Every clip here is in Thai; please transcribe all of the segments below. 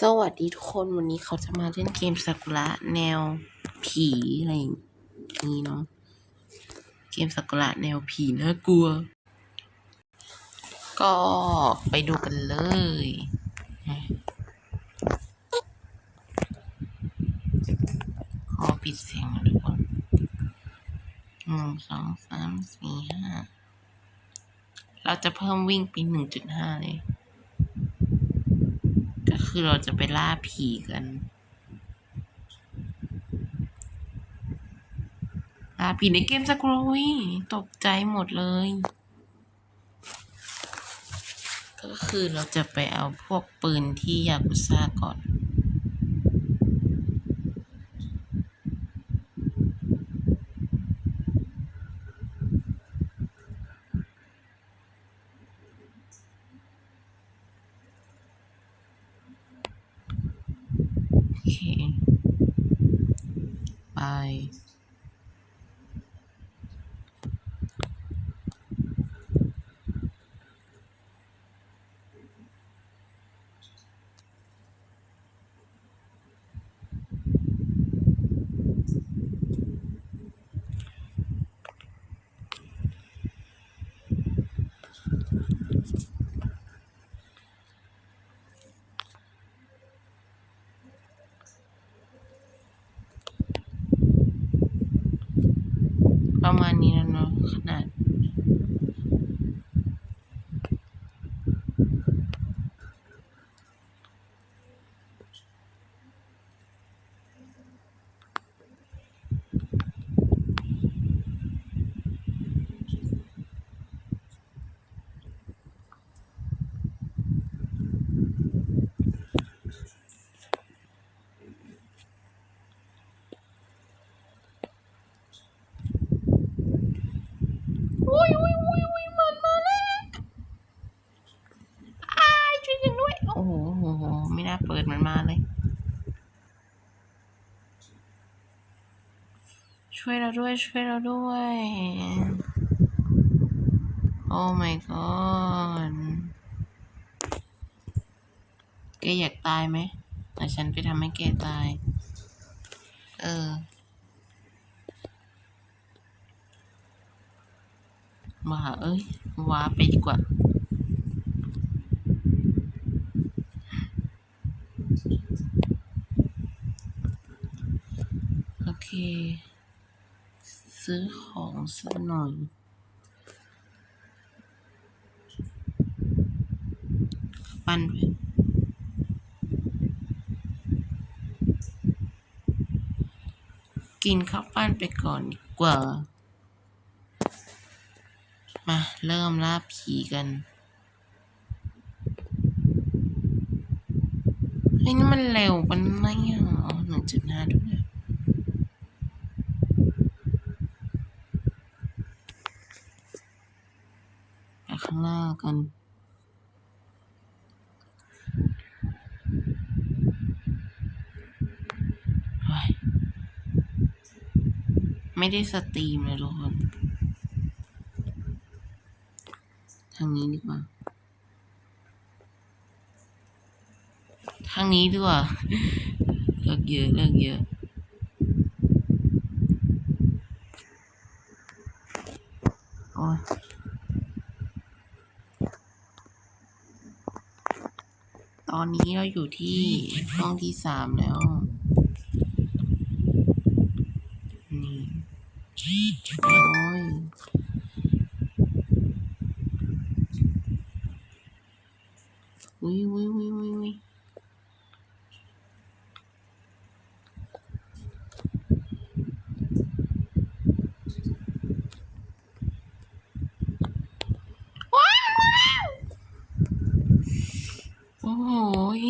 สวัสดีทุกคนวันนี้เขาจะมาเล่นเกมซากุระแนวผีอะไรอย่างนี้เนาะเกมซากุระแนวผีน่ากลัว ก็ไปดูกันเลย ขอปิดเสียงน่อยทุกคนหนึ่งสองสามสี่ห้าเราจะเพิ่มวิ่งเป็นหนึ่งจุดห้าเลย ก็คือเราจะไปล่าผีกัน ล่าผีในเกมสักรูยตกใจหมดเลย ก็คือเราจะไปเอาพวกปืนที่ยากุซ่าก่อน โอเค ไป ประมาณนี้แล้วเนาะขนาด อุ้ยอุ้ยอุ้ยอุ้ยมันมาแล้วอ้ายช่วยกันด้วย โอ้โหโอ้โห ไม่น่าเปิดมันมาเลย ช่วยเราด้วย ช่วยเราด้วย โอ้ my god แกอยากตายไหมแต่ฉันไปทำให้แกตาย เออวาเอ้ย ว้าไปดีกว่าโอเค ซื้อของสักหน่อย ปั้นไปกินข้าวปั้นไปก่อนดีกว่า มาเริ่มล่าผีกันเฮ้ยนี่มันเร็วปันไหนอะอ๋อหนึ่งจุดห้าด้วยไปข้างหน้า กัน ไม่ได้สตรีมเลยทุกคน ทางนี้ดีกว่า ทางนี้ดีกว่า เลิกเยอะ เลิกเยอะโอ้ย อนนี้เราอยู่ที่ห้องที่สามแล้ว นี่ โอ้ย อุ้ยอุ้ยอุ้ยอุ้ยอุ้ยว้าวโอ้โหย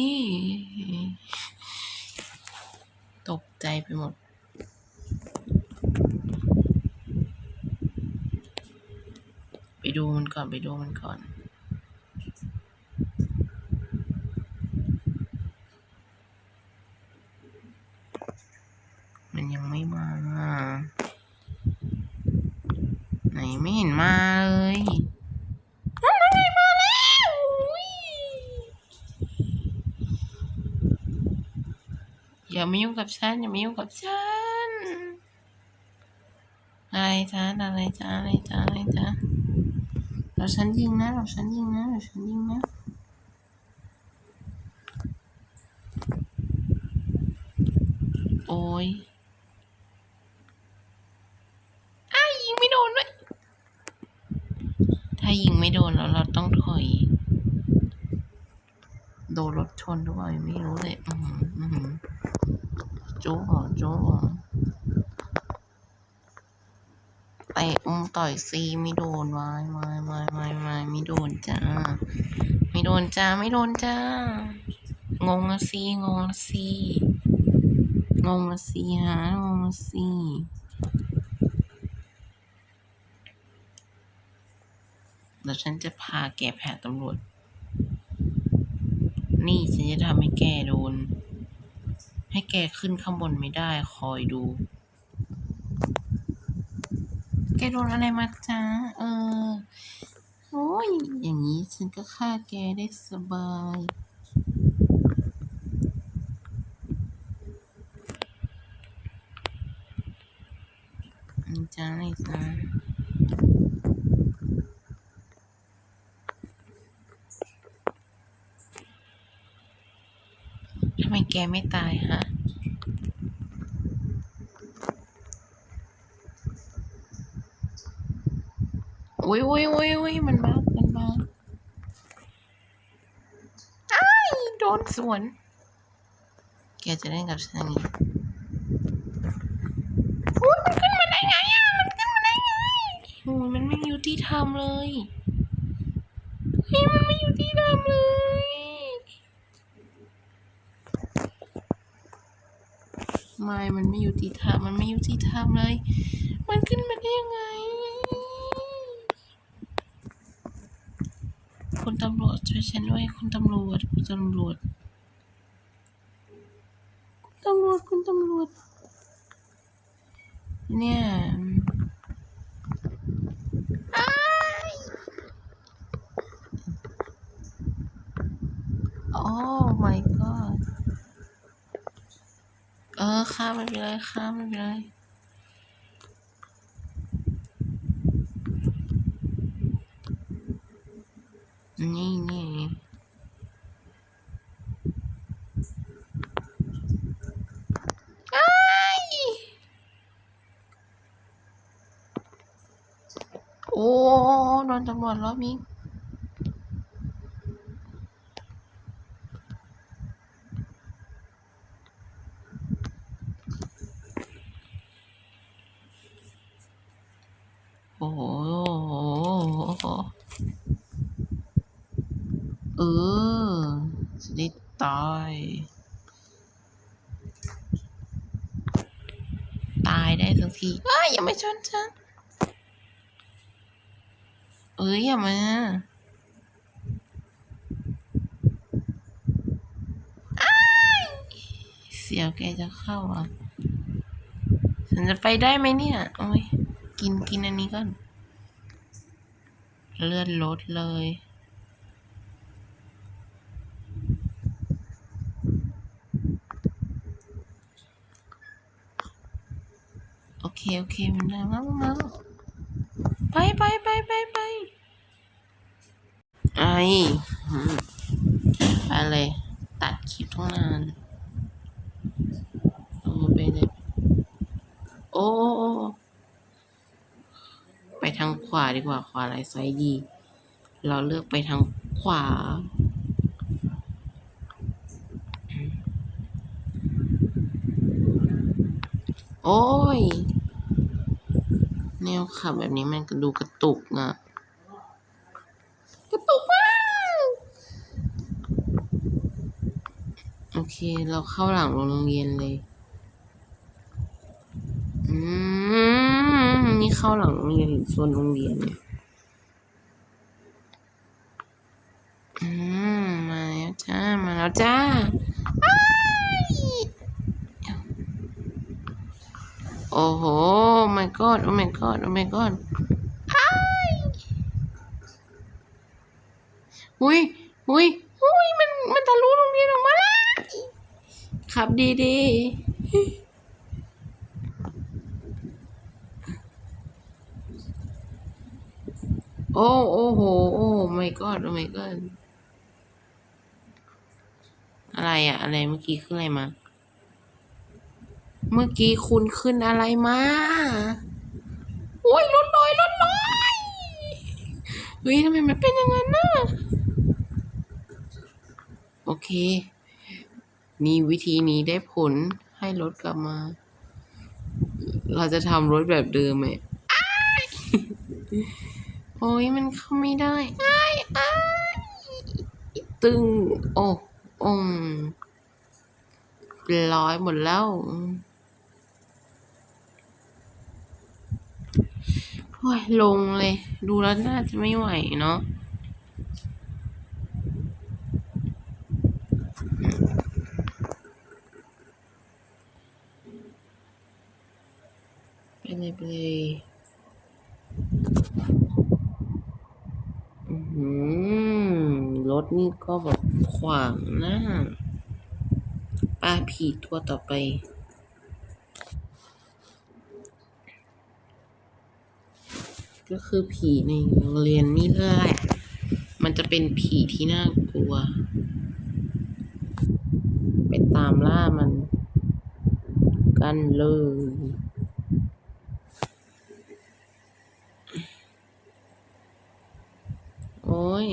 ตกใจไปหมด ไปดู มันก่อนไปดูมันก่อนมันยังไม่มา ไหนไม่เห็นมาเลยนั่นไงมาแล้วอุ๊ยอย่ามายุ่งกับฉัน อย่ามายุ่งกับฉัน อะไรจ้าอะไรจ้าอะไรจ้าอะไรจ้า เราฉันยิงนะเราฉันยิงนะเราฉันยิงนะ โอ้ยอ้ายยิงไม่โดนเลยถ้ายิงไม่โดนแล้วเราต้องถอย โดนรถชนหรือเปล่ายังไม่รู้เลย อือหืออือหือโจ้เหรอโจ้เหรอเตะอุ้มต่อยซีไม่โดนวายวายวายวายวายไม่โดนจ้าไม่โดนจ้าไม่โดนจ้างงละสิงงละสิงงละสิฮะงงละสิเดี๋ยวฉันจะพาแกแผดตำรวจ นี่ฉันจะทำให้แกโดน ให้แกขึ้นข้างบนไม่ได้คอยดู แกโดนอะไรมาจ้าเออ โอ้ย อย่างนี้ฉันก็ฆ่าแกได้สบายนี่จ้านี่จ้าทำไมแกไม่ตายฮะ อุ้ยอุ้ยอุ้ยอุ้ยมันมา มันมาไอ้โดนสวน แกจะเล่นกับฉันอย่างนี้อุ้ยมันขึ้นมาได้ไงอะ มันขึ้นมาได้ไงโอ้ยมันไม่ยุติธรรมเลยเฮ้ยมันไม่ยุติธรรมเลยไม่มันไม่ยุติธรรม มันไม่ยุติธรรมเลย มันขึ้นมาได้ยังไง คุณตำรวจช่วยฉันด้วยคุณตำรวจคุณตำรวจ คุณตำรวจคุณตำรวจ เนี่ยอ้ายโอ้ my god เออข้ามไม่เป็นไรข้ามไม่เป็นไร นี่นี่อ้โอ้โดนตำรวจรอบนี้โอ้โหเออจะได้ตาย ตายได้สักที เอ้ยอย่ามชนฉัน เอ้ยอย่ามาเสียวแกจะเข้าอะ ฉันจะไปได้ไหมเนี่ย โอ้ย กินกินอันนี้ก่อน เลื่อนรถเลย โอเคโอเคมันได้มามาไปไปไปไปไปไออืมไปเลย ตัดคลิปทั้งนานโอ้ไปเลยโอ้โอ้โอ้ไปทางขวาดีกว่าขวาไรไซด์ดี เราเลือกไปทางขวาโอ้ย แนวขับแบบนี้มันก็ดูกระตุกอะกระตุกมากโอเค เราเข้าหลังโรงเรียนเลย อืม นี่เข้าหลังโรงเรียนหรือโซนโรงเรียนเนี่ยอืม มาแล้วจ้า มาแล้วจ้าอ้าย โอ้โห my god โอ้ my god โอ้ my god อ้ายอุ้ยอุ้ยอุ้ยมันมันทะลุโรงเรียนออกมาแล้วขับดีๆโอ้โอ้โห โอ้ my god โอ้ my god อะไรอะอะไรเมื่อกี้ขึ้นอะไรมา เมื่อกี้คุณขึ้นอะไรมาโอ้ยรถลอยรถลอยเฮ้ยทำไมมันเป็นอย่างนั้นนะโอเค นี่วิธีนี้ได้ผลให้รถกลับมา เราจะทำรถแบบเดิมไหมอายโอ้ยมันเข้าไม่ได้อ้ายอ้ตึงโอ้อมร้อยหมดแล้ว โอ้ยลงเลย ดูแล้วน่าจะไม่ไหวเนาะไปเลยไปเลยอื้อหือรถนี่ก็แบบขวางหน้าป้าผีตัวต่อไป ก็คือผีในโรงเรียนนี่แหละ มันจะเป็นผีที่น่ากลัว ไปตามล่ามัน กันเลยโอ้ย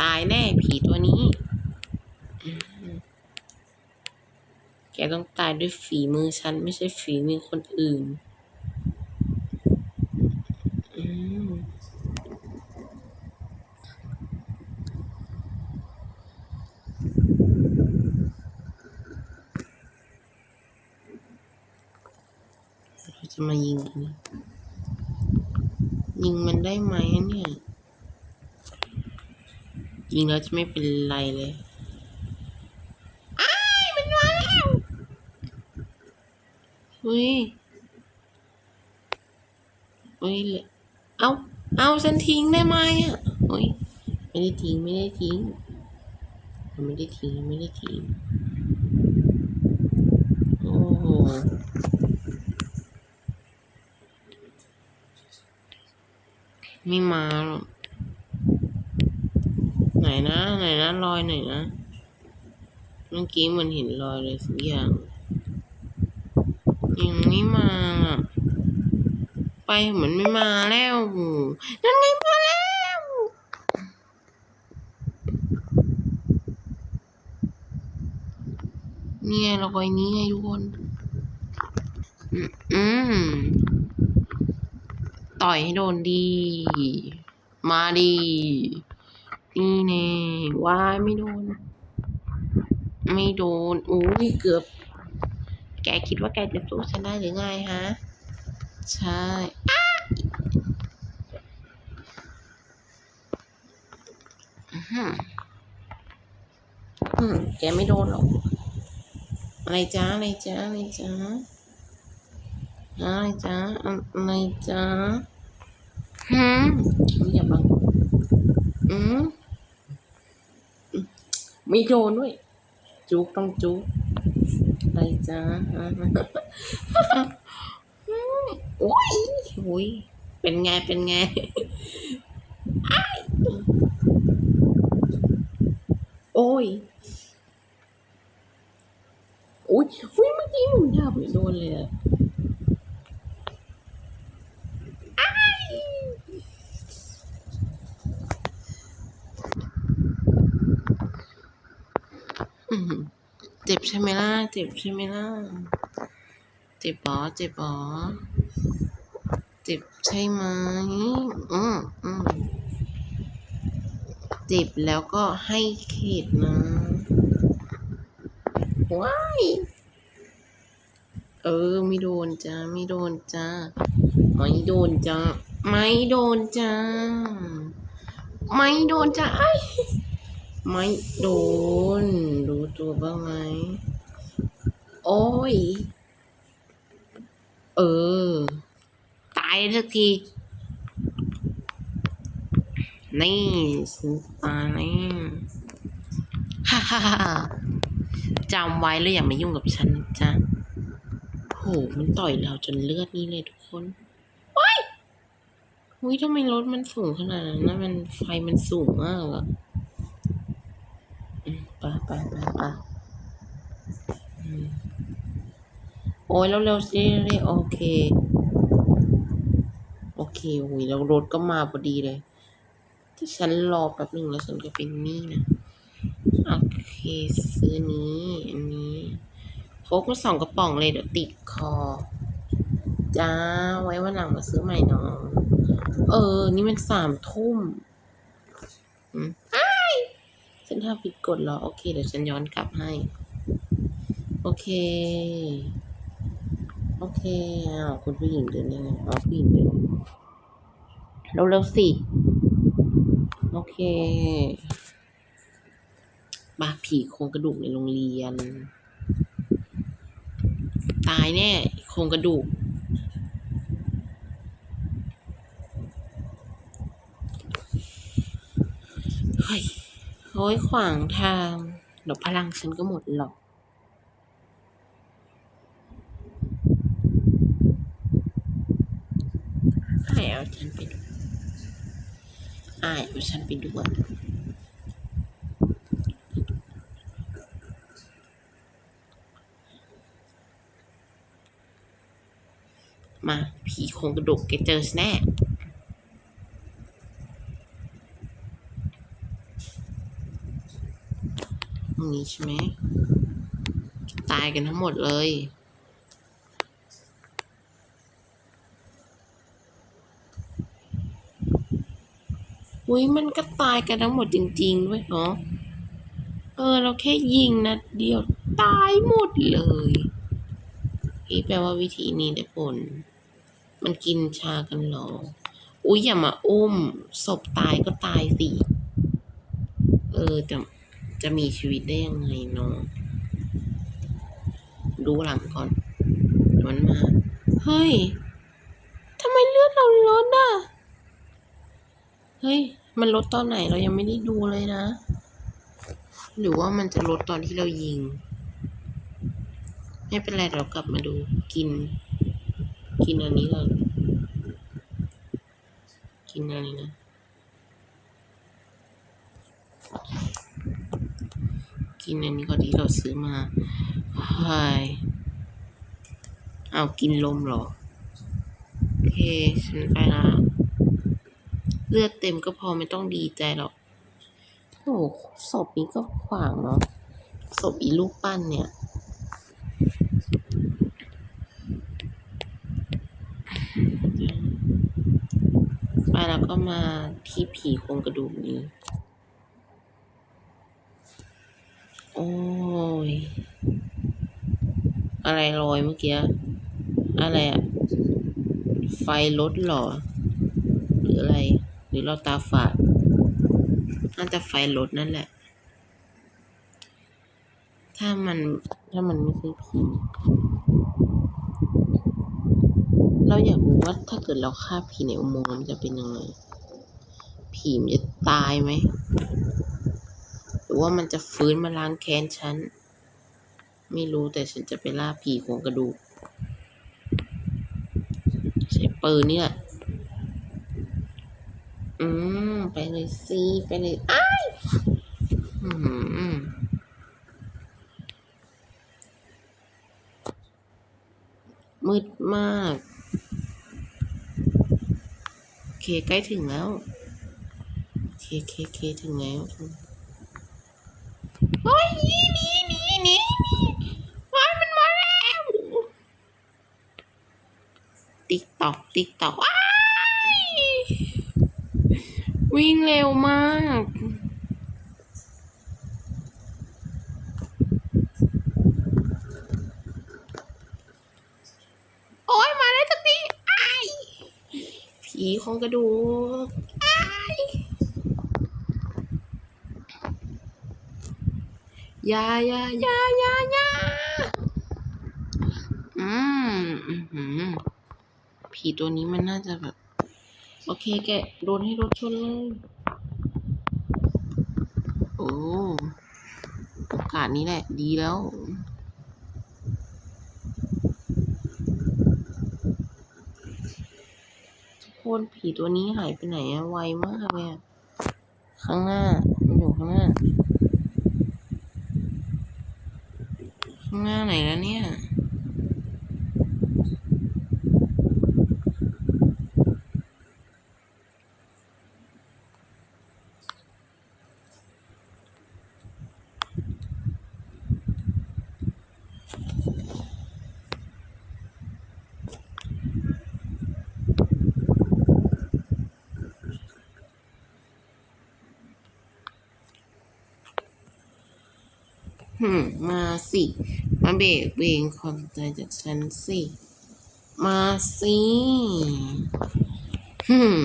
ตายแน่ผีตัวนี้อืม แกต้องตายด้วยฝีมือฉัน ไม่ใช่ฝีมือคนอื่น เราจะมายิงอันนี้ยิงมันได้ไหมเนี่ย ยิงแล้วจะไม่เป็นไรเลยอ้ายมันมาแล้ว เฮ้ยเฮ้ยเลยเอาเอาฉันทิ้งได้ไหมอะเฮ้ยไม่ได้ทิ้งไม่ได้ทิ้งไม่ได้ทิ้งไม่ได้ทิ้งโอ้โหไม่มาหรอกไหนนะไหนนะรอยไหนนะเมื่อกี้มันเห็นรอยอะไรสักอย่าง ยังไม่มา ไปเหมือนไม่มาแล้ว นั่นไงมาแล้วเนี่ไงรอยนี้ไงทุกคนอืมอืมต่อยให้โดนดี มาดีนี่เน่ว้ายไม่โดน ไม่โดน โอ้ยเกือบ แกคิดว่าแกจะสู้ฉันได้หรือไงฮะ ใช่แกไม่โดนหรอก อะไรจ้าอะไรจ้าอะไรจ้าอะไรจ้าอะไรจ้าหืมอย่าบังอืมไม่โดนด้วย จุกต้องจุก ไรจ้าโอ้ยโอ้ยเป็นไง เป็นไงโอ้ยโอ้ยอุ้ยเมื่อกี้มุนดาบไม่โดนเลยอะอืม จ็บใช่ไหมล่ะ เจ็บใช่ไหมล่ะ เจ็บปอเจ็บปอเจ็บใช่ไหมอืมอืมเจ็บแล้วก็ให้เข็ดนะ ว้าย เออ ไม่โดนจ้า ไม่โดนจ้า ไม่โดนจ้า ไม่โดนจ้า ไม่โดนจ้าไอ้ ไม่โดน รู้ตัวบ้างไหม โอ้ย เออ ตายสักที นี่ฉันตายแล้วฮ่าฮ่าฮ่าจำไว้เลยอย่ามายุ่งกับฉันนะจ๊ะโห มันต่อยเราจนเลือดนี่เลยทุกคนว้ายอุ้ยทำไมรถมันสูงขนาดนั้นนะมันไฟมันสูงมากอะ ไปไปไปไปอืมโอ้ยเร็วๆสิเร็วๆโอเค โอเคหุยแล้วรถก็มาพอดีเลย ที่ฉันรอแป๊บหนึ่งแล้วฉันก็เป็นนี่นะ โอเคซื้อนี้อันนี้โค้กมาสองกระป๋องเลยเดี๋ยวติดคอ จ้า ไว้วันหลังมาซื้อใหม่น้อง เออ นี่มันสามทุ่มอืม ฉันทำผิดกฎเหรอ โอเค เดี๋ยวฉันย้อนกลับให้ โอเค โอเคอ้าวคุณผู้หญิงเดินยังไงอ๋อผู้หญิงเดินเร็วๆสิ โอเคบาผีโครงกระดูกในโรงเรียน ตายแน่โครงกระดูกเฮ้ย โอ้ยขวางทางเดี๋ยวพลังฉันก็หมดหรอกให้เอาฉันไปดูอายเอาฉันไปด้วยมา ผีโครงกระดูกแกเจอแน่ รงนี้ใช่ไหมตายกันทั้งหมดเลย อุ้ยมันก็ตายกันทั้งหมดจริง ๆ ด้วยเนาะเออ เราแค่ยิงนะเดียวตายหมดเลยนี่แปลว่าวิธีนี้ได้ผล มันกินชากันหรอ อุ้ยอย่ามาอุ้ม ศพตายก็ตายสิ เออจะ จะมีชีวิตได้ยังไงเนาะดูหลังก่อนมันมา เฮ้ยทำไมเลือดเราลดอะ เฮ้ย มันลดตอนไหนเรายังไม่ได้ดูเลยนะ หรือว่ามันจะลดตอนที่เรายิง ไม่เป็นไรเรากลับมาดูกิน กินอันนี้ก่อน กินอันนี้นะ กินอันนี้ก่อนที่เราซื้อมาเฮ้ยเอากินลมหรอ โอเค ฉันไปละเลือดเต็มก็พอไม่ต้องดีใจหรอกโอ้โหศพนี้ก็ขวางเนาะศพอีลูกปั้นเนี่ย ไปแล้วก็มาที่ผีโครงกระดูกนี้ โอ้ย อะไรลอยเมื่อกี้ อะไรอะไฟลดหรอ หรืออะไร หรือเราตาฝาด น่าจะไฟลดนั่นแหละ ถ้ามัน ถ้ามันไม่ใช่ผีเราอยากรู้ว่าถ้าเกิดเราฆ่าผีในอุโมงค์มันจะเป็นยังไง ผีมันจะตายไหม รือว่ามันจะฟื้นมาล้างแค้นฉัน ไม่รู้แต่ฉันจะไปล่าผีโครงกระดูกใช้ปืนเนี่ยอืม ไปเลยสิไปเลยอ้ายอืมมืดมาก โอเค ใกล้ถึงแล้ว โอเคโอเคโอเคถึงแล้ว โอ้ยหนีหนีหนีหนีว้ายมันมาแล้วติ๊กตอกติ๊กตอกว้ายวิ่งเร็วมากโอ้ยมาแล้วสักทีอ้ายผีของกระดูกอ้ายอ ยายายายายาอืมอือหือผีตัวนี้มันน่าจะแบบ โอเคแกโดนให้รถชนเลยอ้โอกาสนี้แหละ ดีแล้วทุกคนผีตัวนี้หายไปไหนอะไวมากเลยข้างหน้า มันอยู่ข้างหน้า ข้าง หน้าไหนแล้วเนี่ย หืมมาสิ มาเบรกเบงความสนใจจากฉันสิ มาสิหืม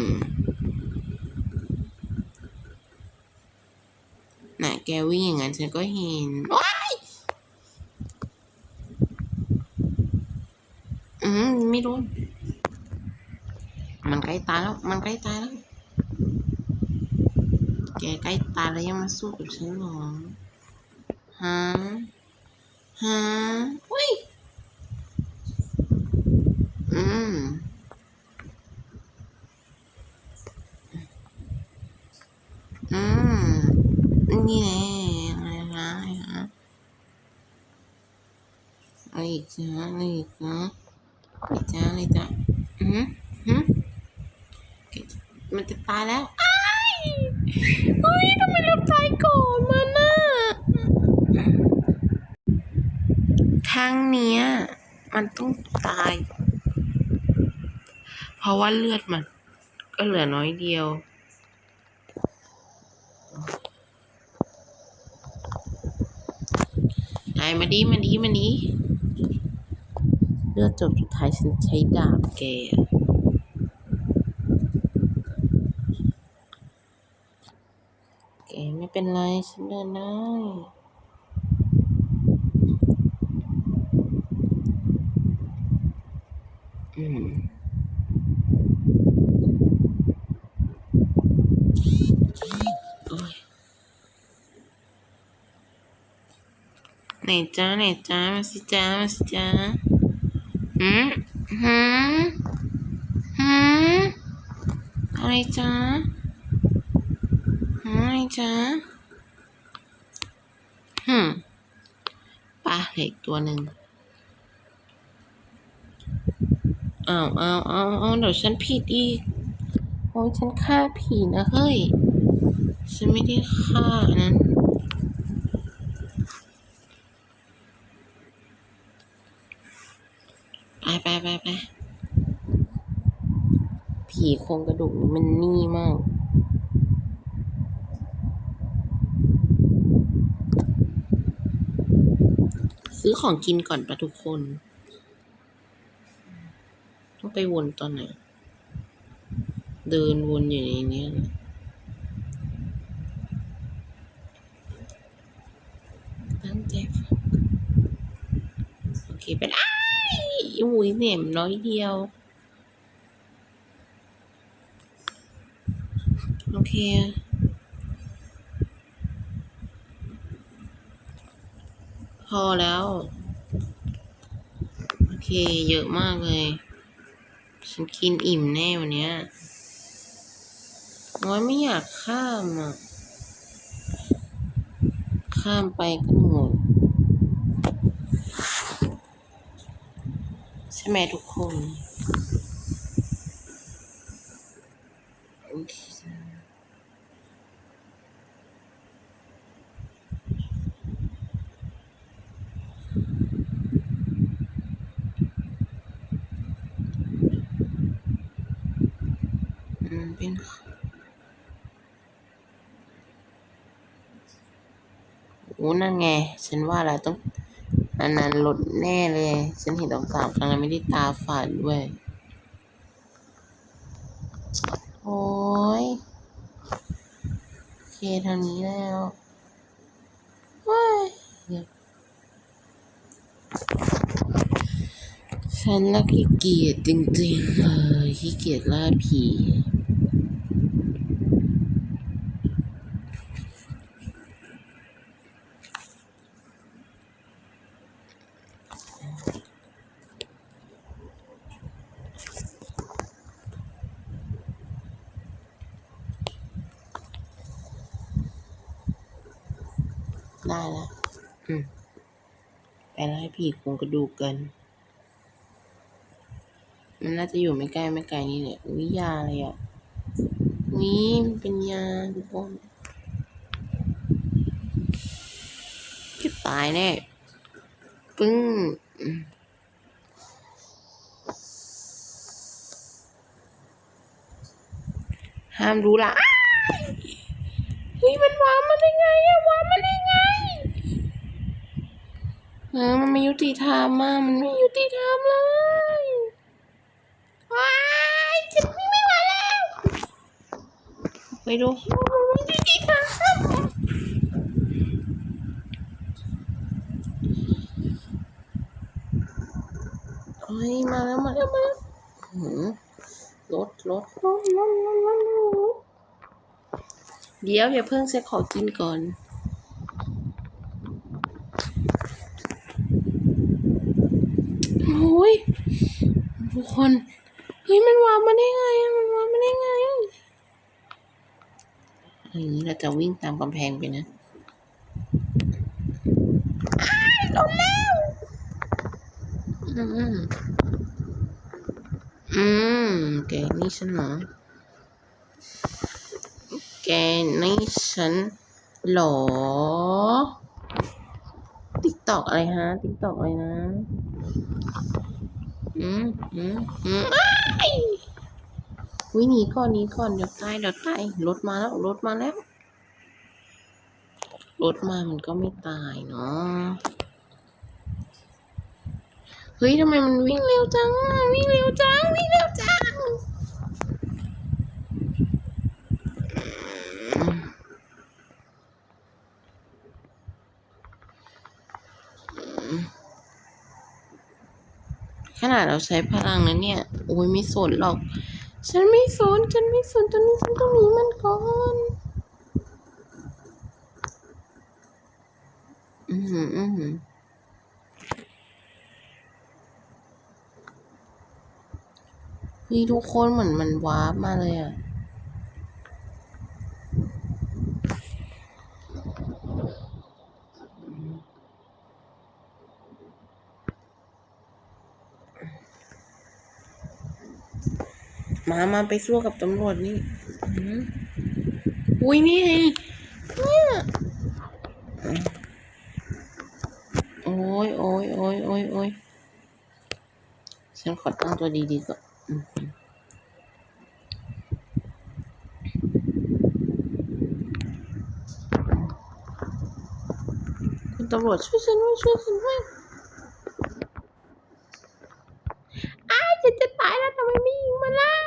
น่ะแกวิ่งอย่างนั้นฉันก็เห็นว้ายอืมไม่โดนมันใกล้ตายแล้ว มันใกล้ตายแล้ว แกใกล้ตายแล้วยังมาสู้กับฉันเหรอ ฮะ ฮะอุ้ย อืม อืม นี่แหละอะไรนะอะไรนะอะไรอีกจ้าอะไรอีกนะอะไรจ้าอะไรจ้าอืมอืมแกมันจะตายแล้ว มันต้องตาย เพราะว่าเลือดมัน ก็เหลือน้อยเดียวไหนมาดีมาดีมาดีเลือดจบสุดท้ายฉันใช้ดาบแกแกไม่เป็นไรฉันเดินได้ อืม โอ้ย ไหนจ้าไหนจ้ามาสิจ้ามาสิจ้าหืมหืมหืมอะไรจ้าอะไรจ้าหืมปลาเหล็กตัวหนึ่งอ้าวอ้าวอ้าวอ้าวเดี๋ยวฉันผิดอีกโอ้ยฉันฆ่าผีนะเฮ้ย ฉันไม่ได้ฆ่าอันนั้น ไปไปไปผีโครงกระดูกนี่มันนี่มาก ซื้อของกินก่อนปะทุกคน ต้องไปวนตอนไหน เดินวนอยู่ในนี้นะตั้งใจฟังโอเคเป็นอ้าย อุ้ยเหน็มน้อยเดียว โอเคพอแล้ว โอเค เยอะมากเลย ฉันกินอิ่มแน่วันเนี้ยน้อยไม่อยากข้ามอะ ข้ามไปก็หนื่อยใช่ไหมทุกคน โอเคอืมเป็นโอ้นั่นไง ฉันว่าแล้วต้อง อันนั้นลดแน่เลย ฉันเห็นต้องสามครั้งแล้วไม่ได้ตาฝาดด้วย โอ้ยโอเคทางนี้แล้วเฮ้ยฉันละขี้เกียจจริงๆเลยขี้เกียจล่าผี ได้แล้วอืมไปแล้วให้ผีโครงกระดูกกัน มันน่าจะอยู่ไม่ใกล้ไม่ไกลนี่แหละวิยาอะไรอะวิมันเป็นยาทุกคนจะตายแน่ ปึ้งอืมห้ามรู้ละอ้ายเฮ้ยมันวางมาได้ไงอะวางมาได้ไงเออมันไม่ยุติธรรมอะมันไม่ยุติธรรมเลยว้ายฉันไม่ไหวแล้วไปดูมันไม่ยุติธรรมเฮ้ยมาแล้วมาแล้วมาแล้วหือรถรถรถรถรถรถรถเดี๋ยวอย่าเพิ่งเซ็ตขอกินก่อน โอ้ ยทุกคนเฮ้ยมันวางมาได้ไงอะมันวางมาได้ไงอย่างนี้เราจะวิ่งตามกำแพงไปนะอ้ายโดนแล้วอืมอืมแกนี่ฉันเหรอแกนี่ฉันเหรอติ๊กตอกอะไรฮะติ๊กตอกอะไรนะ อืมอืมอืมอ้ยวิหนีก่อนหนีก่อนเดี๋ยวตายเดี๋ยวตายรถมาแล้วรถมาแล้วรถมามันก็ไม่ตายเนาะเฮ้ยทำไมมันวิ่งเร็วจังวิ่งเร็วจังวิ่งเร็วจังอืมอืมข นาดเราใช้พลังนะเนี่ย โอ้ยไม่สนหรอก ฉันไม่สน ฉันไม่สนตอนนี้ฉันต้องหนีมันก่อนอือหืออือหือที่ทุกคนเหมือนมันวาร์ปมาเลยอะ มามาไปสู้กับตำรวจนี่อืออุ้ยนี่ไงเนี่ยโอ้ยโอ้ยโอ้ยโอ้ยโอ้ยฉันขอตั้งตัวดีๆก่อนอือหือคุณตำรวจช่วยฉันด้วยช่วยฉันด้วยอ้ายฉันจะตายแล้วทำไมไม่ยิงมาเล่า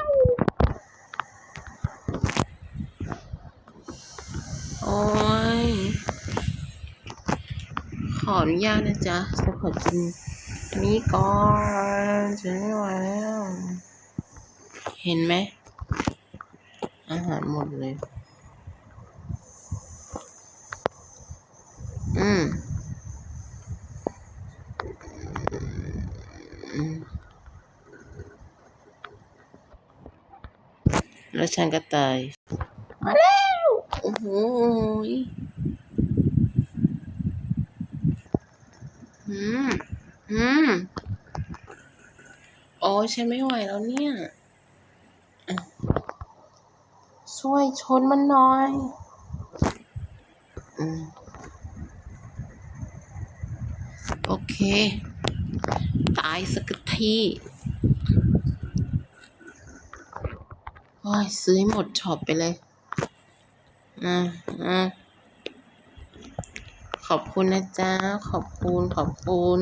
โอ้ย ขออ นุญาตนะจ๊ะฉันขอกินอันนี้ก่อนฉันไม่ไหวแล้ว เห็นไหม อาหารหมดเลย อืมอืมแล้วฉันก็ตาย มาแล้ว โอ้โห อืม อืมโอ้ฉันไม่ไหวแล้วเนี่ย ช่วยชนมันหน่อย อืม โอเค ตายสักทีโอ้ยซื้อให้หมดช็อปไปเลย อ่าอ่า ขอบคุณนะจ๊ะ ขอบคุณ ขอบคุณ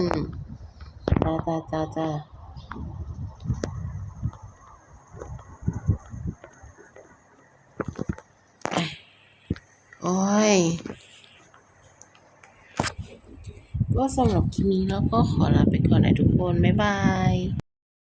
จ้าจ้าจ้าจ้าโอ้ย ก็สำหรับคลิปนี้เราก็ขอลาไปก่อนนะทุกคน บ๊ายบาย